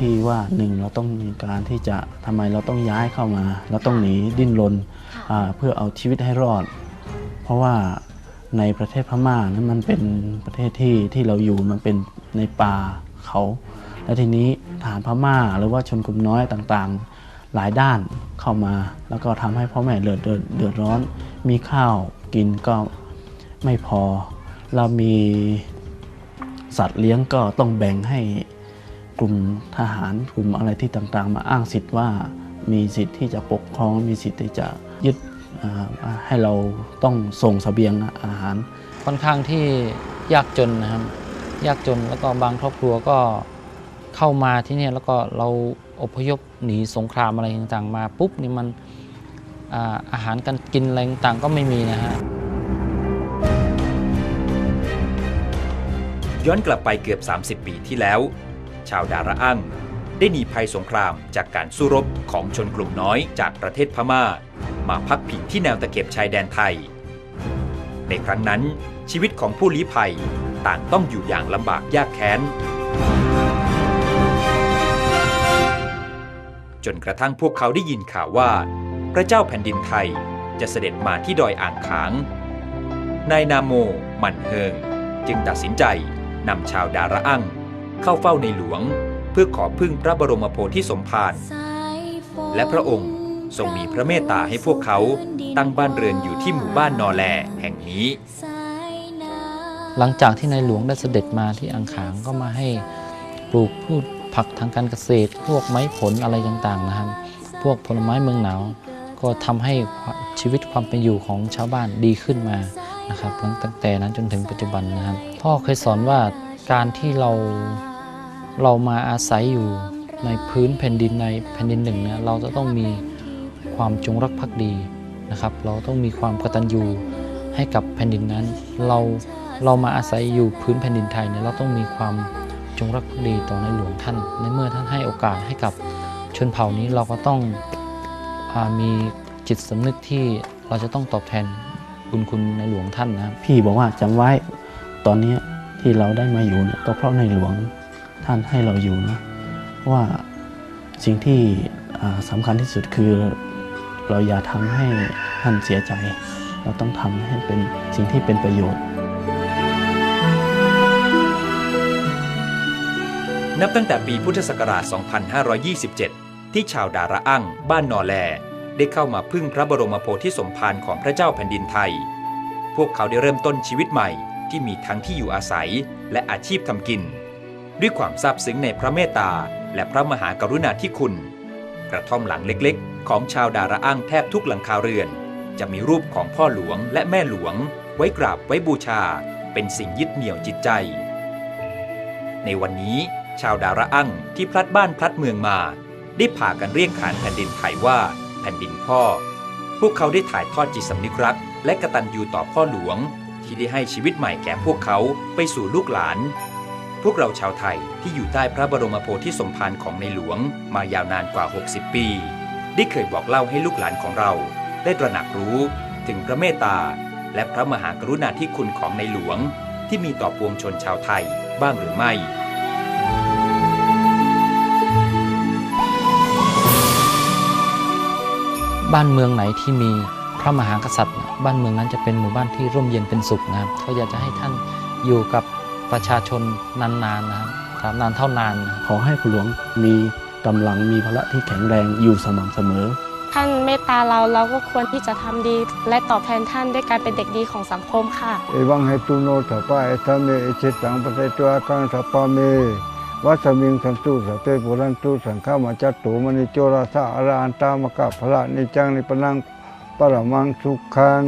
ที่ว่าหนึ่งเราต้องมีการที่จะทำไมเราต้องย้ายเข้ามา เราต้องหนีดิ้นรนค่ะอ่าเพื่อเอาชีวิตให้รอด เพราะว่าในประเทศพม่านั้นมันเป็นประเทศที่ที่เราอยู่มันเป็นในป่าเขา และทีนี้ฐานพม่าหรือว่าชนกลุ่มน้อยต่างๆ หลายด้านเข้ามา แล้วก็ทำให้พ่อแม่เดือดเดือดเดือดร้อน มีข้าวกินก็ไม่พอ เรามีสัตว์เลี้ยงก็ต้องแบ่งให้ กลุ่มทหารกลุ่มอะไรที่ต่างๆ มาอ้างสิทธิ์ว่ามีสิทธิ์ที่จะปกครองมีสิทธิ์ที่จะยึดอ่าให้เราต้องส่งเสบียงอาหาร ค่อนข้างที่ยากจนนะครับ ยากจนแล้วก็บางครอบครัวก็เข้ามาที่เนี่ยแล้วก็เราอพยพหนีสงครามอะไรต่างๆ มาปุ๊บนี่มันอาอาหารการกินอะไรต่างๆก็ไม่มีนะฮะย้อนกลับไปเกือบ 30 ปีที่แล้ว ชาวดาระอั้งได้หนีภัยสงครามจากการสู้รบของชนกลุ่มน้อยจากประเทศพม่า มาพักพิงที่แนวตะเข็บชายแดนไทย ในครั้งนั้นชีวิตของผู้ลี้ภัยต่างต้องอยู่อย่างลำบากยากแค้น จนกระทั่งพวกเขาได้ยินข่าวว่า พระเจ้าแผ่นดินไทยจะเสด็จมาที่ดอยอ่างขาง นายนาโม มันเฮิง จึงตัดสินใจนำชาวดาระอั้ง เข้าเฝ้าในหลวง เพื่อขอพึ่งพระบรมโพธิสมภารและพระองค์ทรงมีพระเมตตาให้พวกเขาตั้งบ้านเรือนอยู่ที่หมู่บ้านนอแลแห่งนี้ หลังจากที่ในหลวงได้เสด็จมาที่อังขางก็มาให้ปลูกพืชผักทางการเกษตร พวกไม้ผลอะไรต่างๆนะครับ พวกผลไม้เมืองหนาวก็ทำให้ชีวิตความเป็นอยู่ของชาวบ้านดีขึ้นมานะครับตั้งแต่นั้นจนถึงปัจจุบันนะครับ พ่อเคยสอนว่าการที่เรา เรามาอาศัยอยู่ในพื้นแผ่นดินในแผ่นดินหนึ่งเนี่ยเราจะต้องมีความจงรักภักดีนะครับ เราต้องมีความกตัญญูให้กับแผ่นดินนั้น เราเรามาอาศัยอยู่พื้นแผ่นดินไทยเนี่ยเราต้องมีความจงรักภักดีต่อในหลวงท่าน ในเมื่อท่านให้โอกาสให้กับชนเผ่านี้เราก็ต้องอมีจิตสำนึกที่เราจะต้องตอบแทนบุญคุณในหลวงท่านนะพี่บอกว่าจำไว้ตอนนี้ที่เราได้มาอยู่เนี่ยก็เพราะในหลวง ท่านให้เราอยู่นะว่าสิ่งที่สำคัญที่สุดคือเราอย่าทำให้ท่านเสียใจ เราต้องทำให้เป็นสิ่งที่เป็นประโยชน์ นับตั้งแต่ปีพุทธศักราช 2527 ที่ชาวดาระอั้งบ้านนอแล ได้เข้ามาพึ่งพระบรมโพธิสมภารของพระเจ้าแผ่นดินไทย พวกเขาได้เริ่มต้นชีวิตใหม่ที่มีทั้งที่อยู่อาศัยและอาชีพทำกิน ด้วยความซาบซึ้งในพระเมตตา และพระมหากรุณาธิคุณ กระท่อมหลังเล็กๆ ของชาวดาระอั้งแทบทุกหลังคาเรือน จะมีรูปของพ่อหลวงและแม่หลวง ไว้กราบไว้บูชา เป็นสิ่งยึดเหนี่ยวจิตใจ ในวันนี้ชาวดาระอั้งที่พลัดบ้านพลัดเมืองมา ได้พากันเรียกขานแผ่นดินไทยว่าแผ่นดินพ่อ พวกเขาได้ถ่ายทอดจิตสำนึกรัก และกตัญญูต่อพ่อหลวง ที่ได้ให้ชีวิตใหม่แก่พวกเขาไปสู่ลูกหลาน พวกเราชาวไทยที่อยู่ใต้พระบรมโพธิสมภารของในหลวงมายาวนานกว่า 60 ปี ได้เคยบอกเล่าให้ลูกหลานของเรา ได้ตระหนักรู้ถึงพระเมตตา และพระมหากรุณาธิคุณของในหลวง ที่มีต่อปวงชนชาวไทยบ้างหรือไม่บ้านเมืองไหนที่มีพระมหากษัตริย์ บ้านเมืองนั้นจะเป็นหมู่บ้านที่ร่มเย็นเป็นสุขนะครับเขาอยากจะให้ท่านอยู่กับ ประชาชนนานๆนะครับตราบนานเท่านานนะครับขอให้คุณหลวงมีกำลังมีพละที่แข็งแรงอยู่สม่ำเสมอ ท่านเมตตาเราเราก็ควรที่จะทำดี และตอบแทนท่านด้วยการเป็นเด็กดีของสังคมค่ะเอวังเหตุโนสัพพะเอธรรมเมเอจิตังปะเตตัวกังสัพพะเมวัสมิงสันตุสัตเตปุรันตุสังฆามาจัตตุมณิโจราสะอรหันตามกะพระนิจังนิปนังปรมังสุขัง